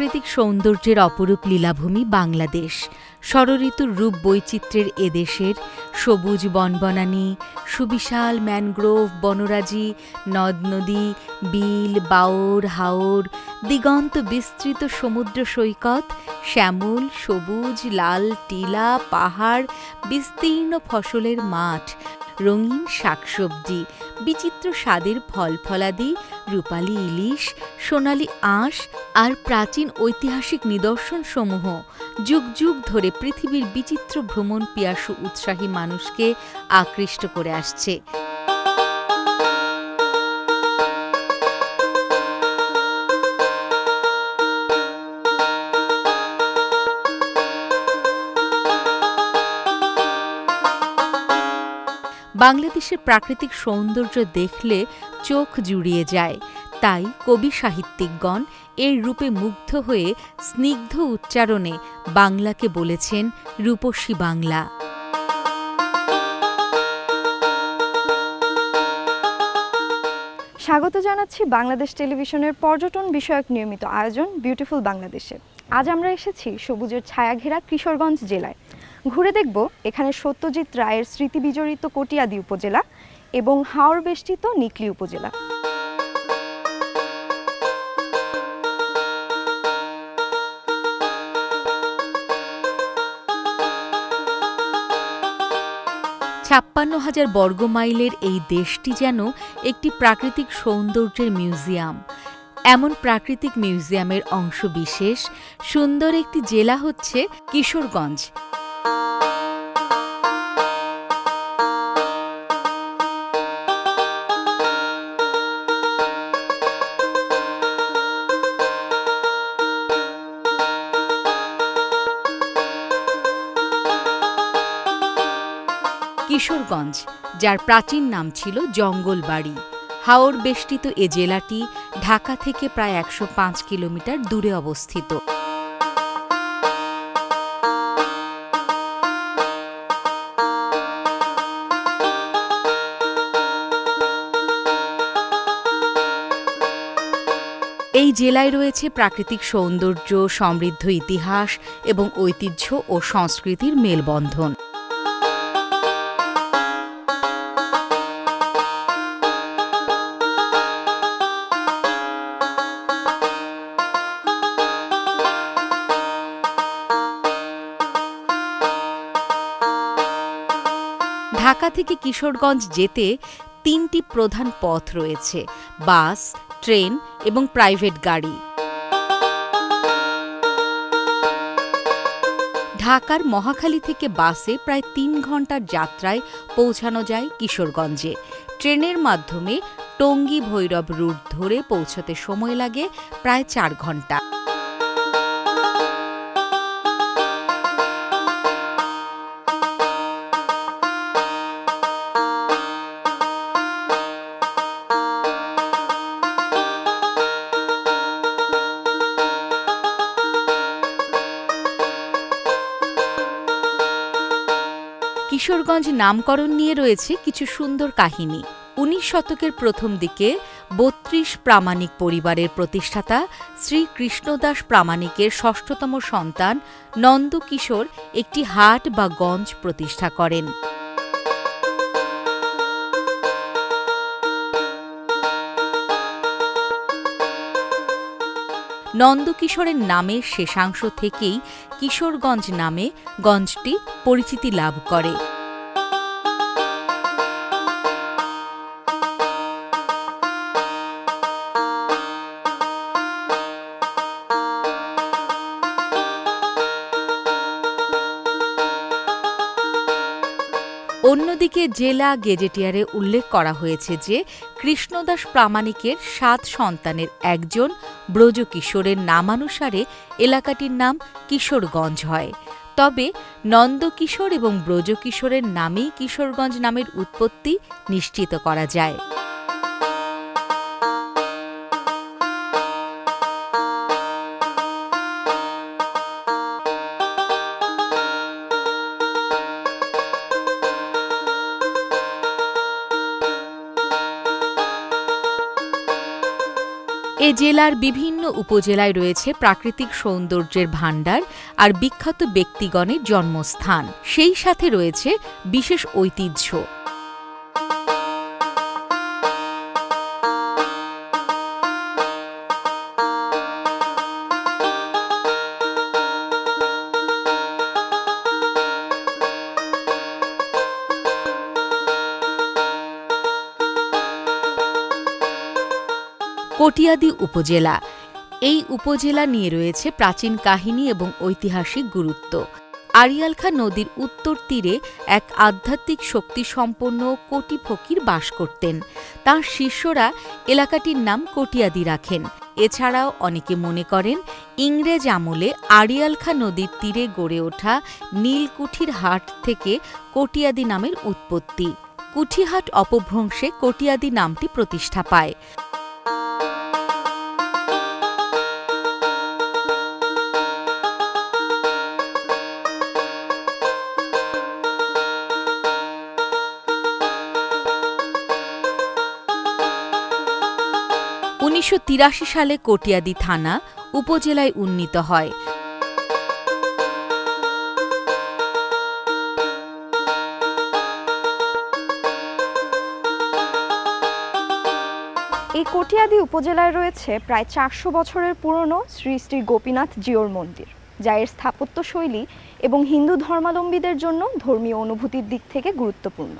প্রাকৃতিক সৌন্দর্যের অপরূপ লীলাভূমি বাংলাদেশ। ষড়ঋতুর রূপ বৈচিত্র্যের এদেশের সবুজ বনবনানী, সুবিশাল ম্যানগ্রোভ বনরাজি, নদ নদী, বিল বাওর হাওর, দিগন্ত বিস্তৃত সমুদ্র সৈকত, শ্যামল, সবুজ, লাল, টিলা, পাহাড়, বিস্তীর্ণ ফসলের মাঠ, রঙিন শাকসবজি, বিচিত্র স্বাদের ফল ফলাদি রূপালী ইলিশ, সোনালি আঁশ আর প্রাচীন ঐতিহাসিক নিদর্শনসমূহ যুগ যুগ ধরে পৃথিবীর বিচিত্র ভ্রমণ পিয়াসু উৎসাহী মানুষকে আকৃষ্ট করে আসছে। বাংলাদেশের প্রাকৃতিক সৌন্দর্য দেখলে চোখ জুড়িয়ে যায়। তাই কবি সাহিত্যিকগণ এর রূপে মুগ্ধ হয়ে স্নিগ্ধ উচ্চারণে বাংলাকে বলেছেন রূপসী বাংলা। স্বাগত জানাচ্ছি বাংলাদেশ টেলিভিশনের পর্যটন বিষয়ক নিয়মিত আয়োজন বিউটিফুল বাংলাদেশে। আজ আমরা এসেছি সবুজের ছায়াঘেরা কিশোরগঞ্জ জেলায়। ঘুরে দেখব এখানে সত্যজিৎ রায়ের স্মৃতি বিজড়িত কটিয়াদি উপজেলা এবং হাওড় বেষ্টিত নিকলি উপজেলা। ছাপ্পান্ন হাজার বর্গমাইলের এই দেশটি যেন একটি প্রাকৃতিক সৌন্দর্যের মিউজিয়াম। এমন প্রাকৃতিক মিউজিয়ামের অংশ বিশেষ সুন্দর একটি জেলা হচ্ছে কিশোরগঞ্জ। কিশোরগঞ্জ, যার প্রাচীন নাম ছিল জঙ্গলবাড়ি। হাওর বেষ্টিত এ জেলাটি ঢাকা থেকে প্রায় একশো পাঁচ কিলোমিটার দূরে অবস্থিত। এই জেলায় রয়েছে প্রাকৃতিক সৌন্দর্য, সমৃদ্ধ ইতিহাস এবং ঐতিহ্য ও সংস্কৃতির মেলবন্ধন। থেকে কিশোরগঞ্জ যেতে তিনটি প্রধান পথ রয়েছে, বাস, ট্রেন এবং প্রাইভেট গাড়ি। ঢাকার মহাখালী থেকে বাসে প্রায় তিন ঘণ্টার যাত্রায় পৌঁছানো যায় কিশোরগঞ্জে। ট্রেনের মাধ্যমে টঙ্গী ভৈরব রুট ধরে পৌঁছতে সময় লাগে প্রায় চার ঘণ্টা। নামকরণ নিয়ে রয়েছে কিছু সুন্দর কাহিনী। উনিশ শতকের প্রথম দিকে বত্রিশ প্রামাণিক পরিবারের প্রতিষ্ঠাতা শ্রী কৃষ্ণদাস প্রামাণিকের ষষ্ঠতম সন্তান নন্দকিশোর একটি হাট বা গঞ্জ প্রতিষ্ঠা করেন। নন্দকিশোরের নামের শেষাংশ থেকেই কিশোরগঞ্জ নামে গঞ্জটি পরিচিতি লাভ করে। অন্যদিকে জেলা গেজেটিয়ারে উল্লেখ করা হয়েছে যে, কৃষ্ণদাস প্রামাণিকের সাত সন্তানের একজন ব্রজকিশোরের নামানুসারে এলাকাটির নাম কিশোরগঞ্জ হয়। তবে নন্দকিশোর এবং ব্রজকিশোরের নামেই কিশোরগঞ্জ নামের উৎপত্তি নিশ্চিত করা যায়। এ জেলার বিভিন্ন উপজেলায় রয়েছে প্রাকৃতিক সৌন্দর্যের ভাণ্ডার আর বিখ্যাত ব্যক্তিগণের জন্মস্থান। সেই সাথে রয়েছে বিশেষ ঐতিহ্য। কটিয়াদি উপজেলা। এই উপজেলা নিয়ে রয়েছে প্রাচীন কাহিনী এবং ঐতিহাসিক গুরুত্ব। আরিয়ালখা নদীর উত্তর তীরে এক আধ্যাত্মিক শক্তিসম্পন্ন কোটি ফকির বাস করতেন। তাঁর শিষ্যরা এলাকাটির নাম কটিয়াদি রাখেন। এছাড়াও অনেকে মনে করেন, ইংরেজ আমলে আড়িয়ালখা নদীর তীরে গড়ে ওঠা নীলকুঠির হাট থেকে কটিয়াদি নামের উৎপত্তি। কুঠিহাট অপভ্রংশে কটিয়াদি নামটি প্রতিষ্ঠা পায়। উনিশশো সালে কটিয়াদি থানা উপজেলায় উন্নীত হয়। এই কটিয়াদি উপজেলায় রয়েছে প্রায় চারশো বছরের পুরনো শ্রী শ্রী গোপীনাথ জিওর মন্দির, যা এর স্থাপত্য শৈলী এবং হিন্দু ধর্মাবলম্বীদের জন্য ধর্মীয় অনুভূতির দিক থেকে গুরুত্বপূর্ণ।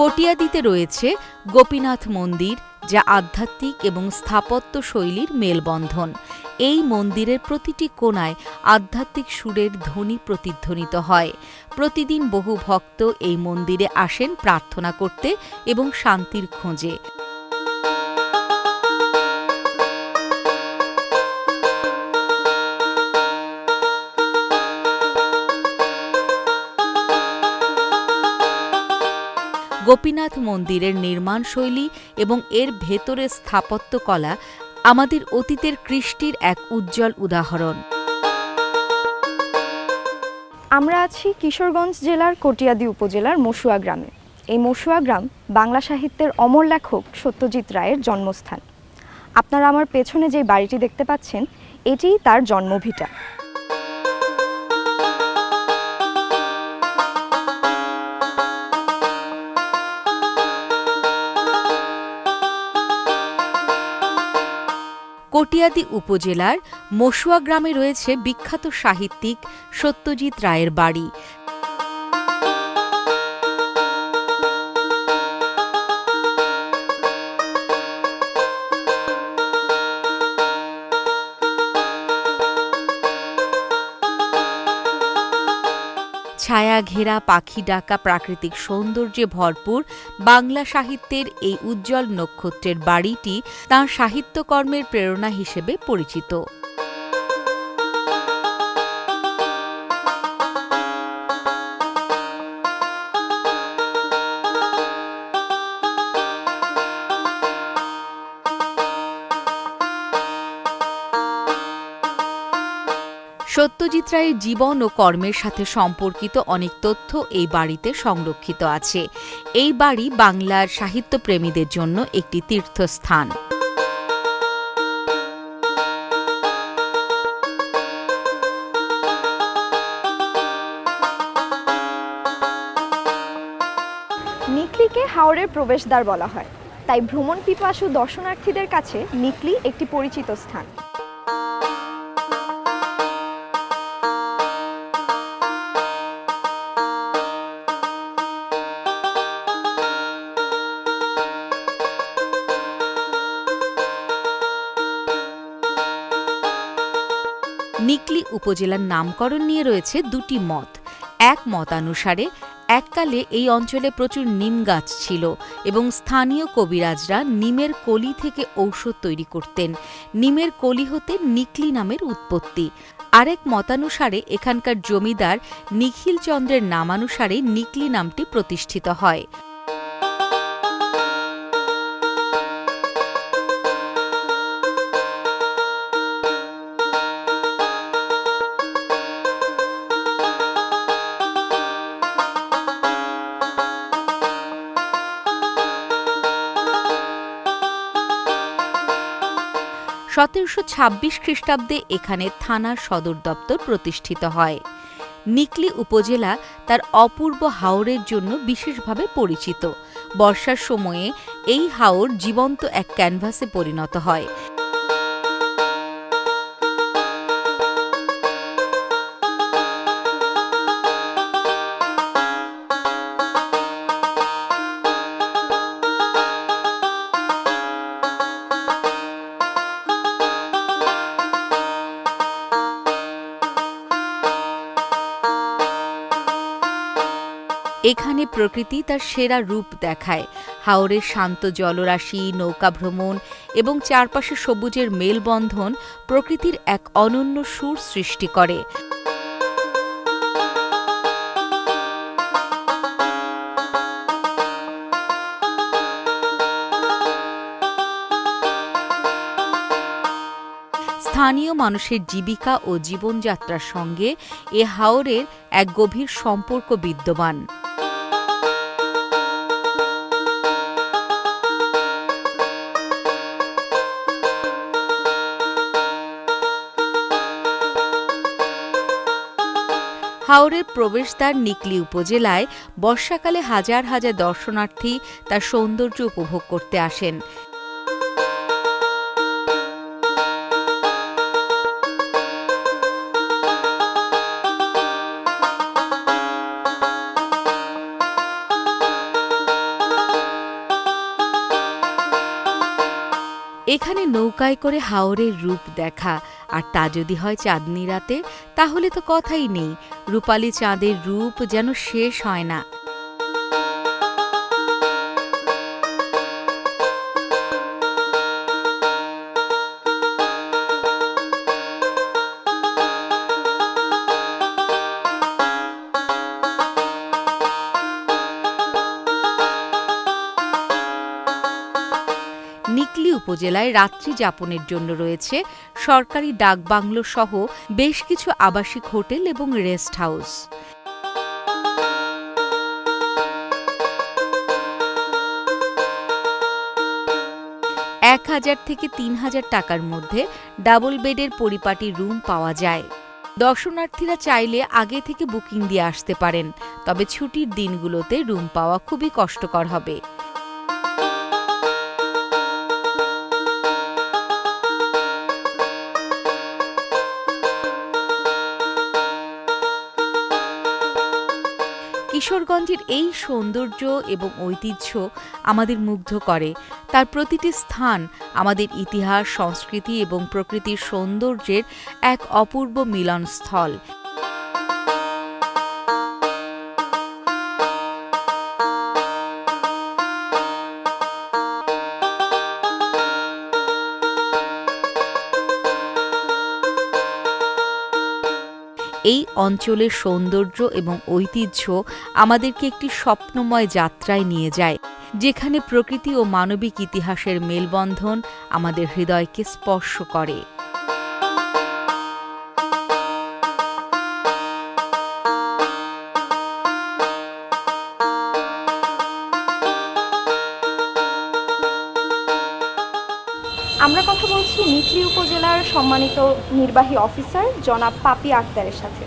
কটিয়াদিতে রয়েছে গোপীনাথ মন্দির, যা আধ্যাত্মিক এবং স্থাপত্য শৈলীর মেলবন্ধন। এই মন্দিরের প্রতিটি কোণায় আধ্যাত্মিক সুরের ধ্বনি প্রতিধ্বনিত হয়। প্রতিদিন বহু ভক্ত এই মন্দিরে আসেন প্রার্থনা করতে এবং শান্তির খোঁজে। গোপীনাথ মন্দিরের নির্মাণ শৈলী এবং এর ভেতরের স্থাপত্যকলা আমাদের অতীতের কৃষ্টির এক উজ্জ্বল উদাহরণ। আমরা আছি কিশোরগঞ্জ জেলার কটিয়াদি উপজেলার মসুয়া গ্রামে। এই মসুয়া গ্রাম বাংলা সাহিত্যের অমর লেখক সত্যজিৎ রায়ের জন্মস্থান। আপনারা আমার পেছনে যে বাড়িটি দেখতে পাচ্ছেন, এটিই তার জন্মভিটা। কটিয়াদি উপজেলার মসুয়া গ্রামে রয়েছে বিখ্যাত সাহিত্যিক সত্যজিৎ রায়ের বাড়ি। ঘেরা পাখি ডাকা প্রাকৃতিক সৌন্দর্যে ভরপুর বাংলা সাহিত্যের এই উজ্জ্বল নক্ষত্রের বাড়িটি তাঁর সাহিত্যকর্মের প্রেরণা হিসেবে পরিচিত। রায়ের জীবন ও কর্মের সাথে সম্পর্কিত অনেক তথ্য এই বাড়িতে সংরক্ষিত আছে। এই বাড়ি বাংলার সাহিত্যপ্রেমীদের জন্য একটি তীর্থস্থান। নিকলিকে হাওড়ের প্রবেশদ্বার বলা হয়। তাই ভ্রমণ পিপাসু দর্শনার্থীদের কাছে নিকলি একটি পরিচিত স্থান। নিকলি উপজেলার নামকরণ নিয়ে রয়েছে দুটি মত। এক মতানুসারে, এককালে এই অঞ্চলে প্রচুর নিম গাছ ছিল এবং স্থানীয় কবিরাজরা নিমের কলি থেকে ঔষধ তৈরি করতেন। নিমের কলি হতে নিকলি নামের উৎপত্তি। আরেক মতানুসারে, এখানকার জমিদার নিখিল চন্দ্রের নামানুসারে নিকলি নামটি প্রতিষ্ঠিত হয়। সতেরোশো ছাব্বিশ খ্রিস্টাব্দে এখানে থানার সদর দপ্তর প্রতিষ্ঠিত হয়। নিকলি উপজেলা তার অপূর্ব হাওরের জন্য বিশেষভাবে পরিচিত। বর্ষার সময়ে এই হাওর জীবন্ত এক ক্যানভাসে পরিণত হয়। এখানে প্রকৃতি তার সেরা রূপ দেখায়। হাওরের শান্ত জলরাশি, নৌকা ভ্রমণ এবং চারপাশে সবুজের মেলবন্ধন প্রকৃতির এক অনন্য সুর সৃষ্টি করে। স্থানীয় মানুষের জীবিকা ও জীবনযাত্রার সঙ্গে এ হাওরের এক গভীর সম্পর্ক বিদ্যমান। হাওরের প্রবেশদ্বার নিকলি উপজেলায় বর্ষাকালে হাজার হাজার দর্শনার্থী তার সৌন্দর্য উপভোগ করতে আসেন। এখানে নৌকায় করে হাওরের রূপ দেখা। আর তা যদি হয় চাঁদনি রাতে, তাহলে তো কথাই নেই। রূপালী চাঁদের রূপ যেন শেষ হয় না। নিকলি উপজেলায় রাত্রি যাপনের জন্য রয়েছে সরকারি ডাকবাংলো সহ বেশ কিছু আবাসিক হোটেল এবং রেস্ট হাউস। এক হাজার থেকে তিন হাজার টাকার মধ্যে ডাবল বেডের পরিপাটি রুম পাওয়া যায়। দর্শনার্থীরা চাইলে আগে থেকে বুকিং দিয়ে আসতে পারেন, তবে ছুটির দিনগুলোতে রুম পাওয়া খুবই কষ্টকর হবে। কিশোরগঞ্জের এই সৌন্দর্য এবং ঐতিহ্য আমাদের মুগ্ধ করে। তার প্রতিটি স্থান আমাদের ইতিহাস, সংস্কৃতি এবং প্রকৃতির সৌন্দর্যের এক অপূর্ব মিলনস্থল। এই অঞ্চলের সৌন্দর্য এবং ঐতিহ্য আমাদেরকে একটি স্বপ্নময় যাত্রায় নিয়ে যায়, যেখানে প্রকৃতি ও মানবিক ইতিহাসের মেলবন্ধন আমাদের হৃদয়কে স্পর্শ করে। সম্মানিত নির্বাহী অফিসার জনাব পাপি আক্তারের সাথে।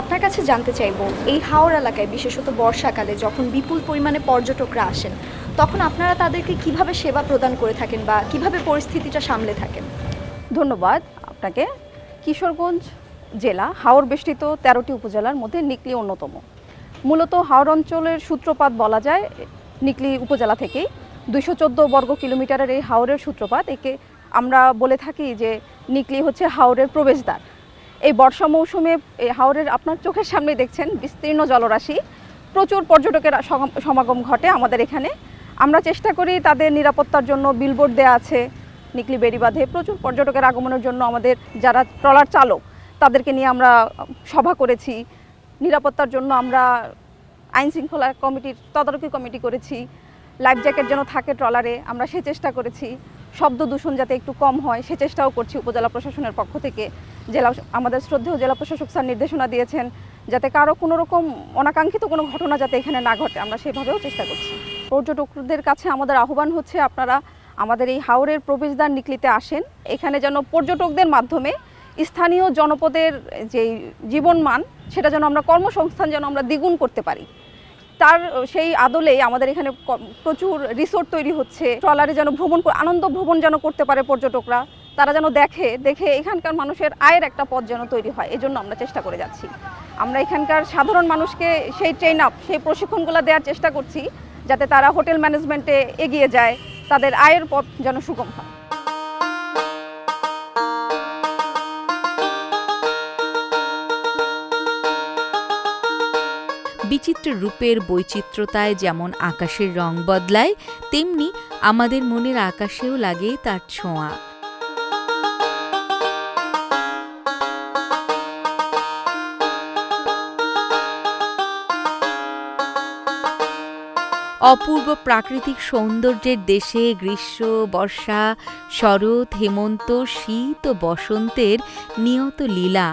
আপনার কাছে জানতে চাইব, এই হাওড় এলাকায়, বিশেষত বর্ষাকালে, যখন বিপুল পরিমাণে পর্যটকরা আসেন, তখন আপনারা তাদেরকে কীভাবে সেবা প্রদান করে থাকেন বা কীভাবে পরিস্থিতিটা সামলে থাকেন? ধন্যবাদ আপনাকে। কিশোরগঞ্জ জেলা হাওর বেষ্টিত তেরোটি উপজেলার মধ্যে নিকলি অন্যতম। মূলত হাওর অঞ্চলের সূত্রপাত বলা যায়, নিকলি উপজেলা থেকেই। দুইশো চোদ্দ বর্গ কিলোমিটারের এই হাওরের সূত্রপাত, একে আমরা বলে থাকি যে নিকলি হচ্ছে হাওরের প্রবেশদ্বার। এই বর্ষা মৌসুমে এই হাওরের আপনার চোখের সামনে দেখছেন বিস্তীর্ণ জলরাশি। প্রচুর পর্যটকের সমাগম- ঘটে আমাদের এখানে। আমরা চেষ্টা করি তাদের নিরাপত্তার জন্য বিলবোর্ড দেওয়া আছে, নিকলি বেড়িবাঁধে প্রচুর পর্যটকের আগমনের জন্য আমাদের যারা ট্রলার চালক, তাদেরকে নিয়ে আমরা সভা করেছি। নিরাপত্তার জন্য আমরা আইন শৃঙ্খলা কমিটির, তদারকি কমিটি করেছি। লাইফ জ্যাকেট যেন থাকে ট্রলারে, আমরা সে চেষ্টা করেছি। শব্দ দূষণ যাতে একটু কম হয়, সে চেষ্টাও করছি উপজেলা প্রশাসনের পক্ষ থেকে। জেলা আমাদের শ্রদ্ধেয় জেলা প্রশাসক স্যার নির্দেশনা দিয়েছেন যাতে কারও কোনো রকম অনাকাঙ্ক্ষিত কোনো ঘটনা যাতে এখানে না ঘটে। আমরা সেভাবেও চেষ্টা করছি। পর্যটকদের কাছে আমাদের আহ্বান হচ্ছে আপনারা আমাদের এই হাওরের প্রবেশদ্বার নিকলিতে আসেন। এখানে যেন পর্যটকদের মাধ্যমে স্থানীয় জনপদের যে জীবনমান, সেটা যেন আমরা কর্মসংস্থান যেন আমরা দ্বিগুণ করতে পারি। তার সেই আদলেই আমাদের এখানে প্রচুর রিসোর্ট তৈরি হচ্ছে। ট্রলারে যেন ভ্রমণ আনন্দ ভ্রমণ যেন করতে পারে পর্যটকরা। তারা যেন দেখে দেখে এখানকার মানুষের আয়ের একটা পথ যেন তৈরি হয়। এজন্য আমরা চেষ্টা করে যাচ্ছি। আমরা এখানকার সাধারণ মানুষকে সেই ট্রেন আপ সেই প্রশিক্ষণগুলো দেওয়ার চেষ্টা করছি, যাতে তারা হোটেল ম্যানেজমেন্টে এগিয়ে যায়, তাদের আয়ের পথ যেন সুগম হয়। বিচিত্র রূপের বৈচিত্র্যতায় যেমন আকাশের রং বদলায়, তেমনি আমাদের মনের আকাশেও লাগে তার ছোঁয়া। অপূর্ব প্রাকৃতিক সৌন্দর্যের দেশে গ্রীষ্ম, বর্ষা, শরৎ, হেমন্ত, শীত ও বসন্তের নিয়ত লীলা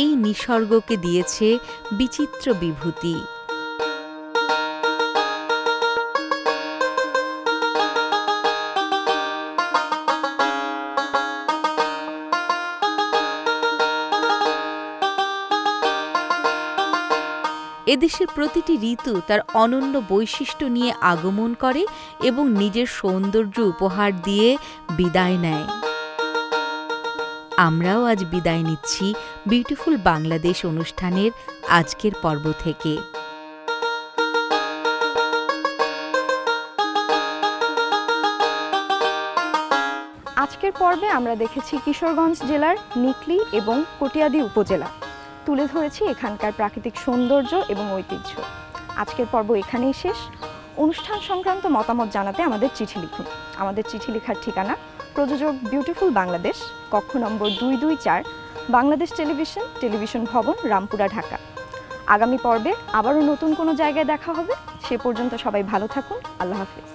এই নিসর্গকে দিয়েছে বিচিত্র বিভূতি। এদেশের প্রতিটি ঋতু তার অনন্য বৈশিষ্ট্য নিয়ে আগমন করে এবং নিজের সৌন্দর্য উপহার দিয়ে বিদায় নেয়। আমরাও আজ বিদায় নিচ্ছি বিউটিফুল বাংলাদেশ অনুষ্ঠানের আজকের পর্ব থেকে। আজকের পর্বে আমরা দেখেছি কিশোরগঞ্জ জেলার নিকলি এবং কটিয়াদি উপজেলা। তুলে ধরেছি এখানকার প্রাকৃতিক সৌন্দর্য এবং ঐতিহ্য। আজকের পর্ব এখানেই শেষ। অনুষ্ঠান সংক্রান্ত মতামত জানাতে আমাদের চিঠি লিখুন। আমাদের চিঠি লেখার ঠিকানা প্রযোজক বিউটিফুল বাংলাদেশ, কক্ষ নম্বর দুই দুই চার, বাংলাদেশ টেলিভিশন টেলিভিশন ভবন, রামপুরা, ঢাকা। আগামী পর্বে আবারও নতুন কোনো জায়গায় দেখা হবে। সে পর্যন্ত সবাই ভালো থাকুন। আল্লাহ হাফিজ।